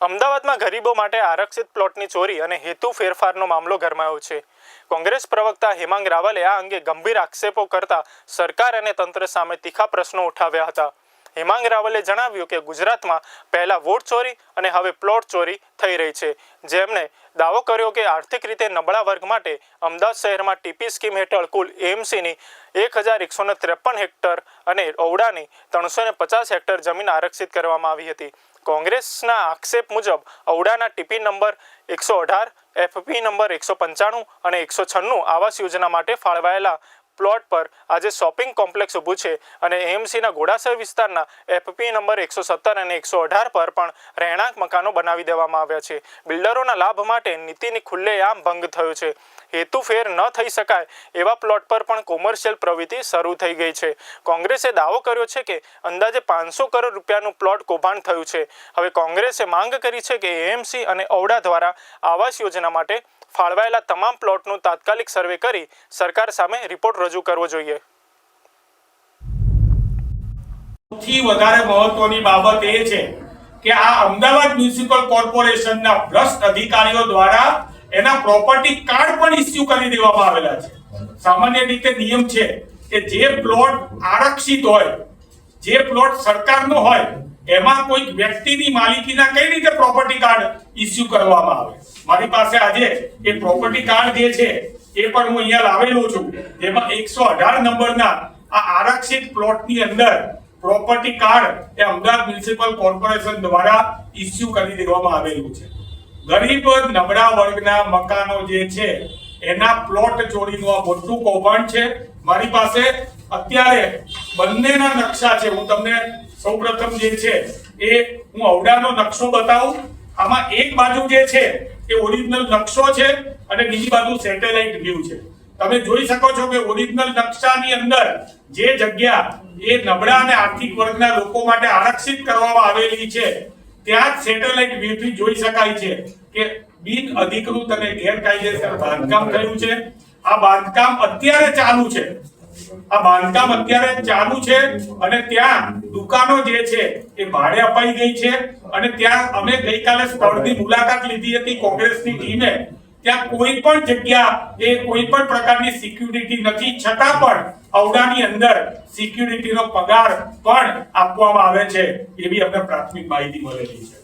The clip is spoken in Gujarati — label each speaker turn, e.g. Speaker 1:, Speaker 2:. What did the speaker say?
Speaker 1: અમદાવાદમાં ગરીબો માટે આરક્ષિત પ્લોટની ચોરી અને હેતુ ફેરફારનો મામલો ગરમાયો છે. કોંગ્રેસ પ્રવક્તા હેમાંગ રાવલે આ અંગે ગંભીર આક્ષેપો કરતા સરકાર અને તંત્ર સામે તીખા પ્રશ્નો ઉઠાવ્યા હતા. હેમાંગ રાવલે જણાવ્યું કે ગુજરાતમાં પહેલા વોટ ચોરી અને હવે પ્લોટ ચોરી થઈ રહી છે. જેમણે દાવો કર્યો કે આર્થિક રીતે નબળા વર્ગ માટે અમદાવાદ શહેરમાં ટીપી સ્કીમ હેઠળ કુલ એમસીની એક હજાર એકસો ત્રેપન હેક્ટર અને ઓવડાની ત્રણસો ને પચાસ હેક્ટર જમીન આરક્ષિત કરવામાં આવી હતી. કોંગ્રેસના આક્ષેપ મુજબ ઔડાના ટીપી નંબર એકસો અઢાર, એફપી નંબર એકસો પંચાણું અને એકસો છન્નું આવાસ યોજના માટે ફાળવાયેલા પ્લોટ પર આજે શોપિંગ કોમ્પ્લેક્સ ઊભું છે અને એએમસીના ઘોડાસર વિસ્તારના એફપી નંબર એકસો સત્તર અને એકસો અઢાર પર પણ રહેણાંક મકાનો બનાવી દેવામાં આવ્યા છે. બિલ્ડરોના લાભ માટે નીતિની ખુલ્લેઆમ ભંગ થયો છે. હેતુ ફેર ન થઈ શકાય એવા પ્લોટ પર પણ કોમર્શિયલ પ્રવૃત્તિ શરૂ થઈ ગઈ છે. કોંગ્રેસે દાવો કર્યો છે કે અંદાજે પાંચસો કરોડ રૂપિયાનું પ્લોટ કૌભાંડ થયું છે. હવે કોંગ્રેસે માંગ કરી છે કે એએમસી અને ઔડા દ્વારા આવાસ યોજના માટે ફાળવાયેલા તમામ પ્લોટનું તાત્કાલિક સર્વે કરી સરકાર સામે રિપોર્ટ રજૂ કરવો જોઈએ.
Speaker 2: સૌથી વધારે મહત્વની બાબત એ છે કે આ અમદાવાદ મ્યુનિસિપલ કોર્પોરેશનના ભ્રષ્ટ અધિકારીઓ દ્વારા એના પ્રોપર્ટી કાર્ડ પણ ઇસ્યુ કરી દેવામાં આવેલા છે. સામાન્ય રીતે નિયમ છે કે જે પ્લોટ આરક્ષિત હોય, જે પ્લોટ સરકારનો હોય એમાં કોઈક વ્યક્તિની માલિકીના કઈ રીતે પ્રોપર્ટી કાર્ડ ઇસ્યુ કરવામાં આવે? મારી પાસે આજે એ પ્રોપર્ટી કાર્ડ જે છે, એ પણ હું અહીંયા લાવેલો છું. જેમાં એકસો અઢાર નંબરના આ આરક્ષિત પ્લોટની અંદર પ્રોપર્ટી કાર્ડ એ અમદાવાદ મ્યુનિસિપલ કોર્પોરેશન દ્વારા ઇસ્યુ કરી દેવામાં આવેલું છે. ગરીબ નબળા વર્ગના મકાનો જે છે, એના પ્લોટ ચોરીનું આ મોટું કૌભાંડ છે. મારી પાસે અત્યારે બંનેના નકશા છે. હું તમને સૌપ્રથમ જે છે એ હું ઔડાનો નકશો બતાવું. આમાં એક બાજુ જે છે એ ઓરિજિનલ નકશો છે અને બીજી બાજુ સેટેલાઇટ વ્યૂ છે. તમે જોઈ શકો છો કે ઓરિજિનલ નકશાની અંદર જે જગ્યા એ નબળા અને આર્થિક વર્ગના લોકો માટે આરક્ષિત કરવામાં આવેલી છે, ત્યાં જ સેટેલાઇટ વ્યૂથી જોઈ શકાય છે કે બિન અધિકૃત અને ગેરકાયદેસર બાંધકામ થયું છે. આ બાંધકામ અત્યારે ચાલુ છે. આ બાંધકામ અત્યારે ચાલુ છે અને ત્યાં દુકાનો જે છે એ ભાડે અપાઈ ગઈ છે અને ત્યાં અમે ગઈકાલે સ્થળની મુલાકાત લીધી હતી કોંગ્રેસની ટીમે. ત્યાં કોઈ પણ જગ્યા એ કોઈ પણ પ્રકારની સિક્યુરિટી નથી. છતાં પણ ઔડાની અંદર સિક્યુરિટીનો પગાર પણ આપવામાં આવે છે એવી અમને પ્રાથમિક માહિતી મળેલી છે.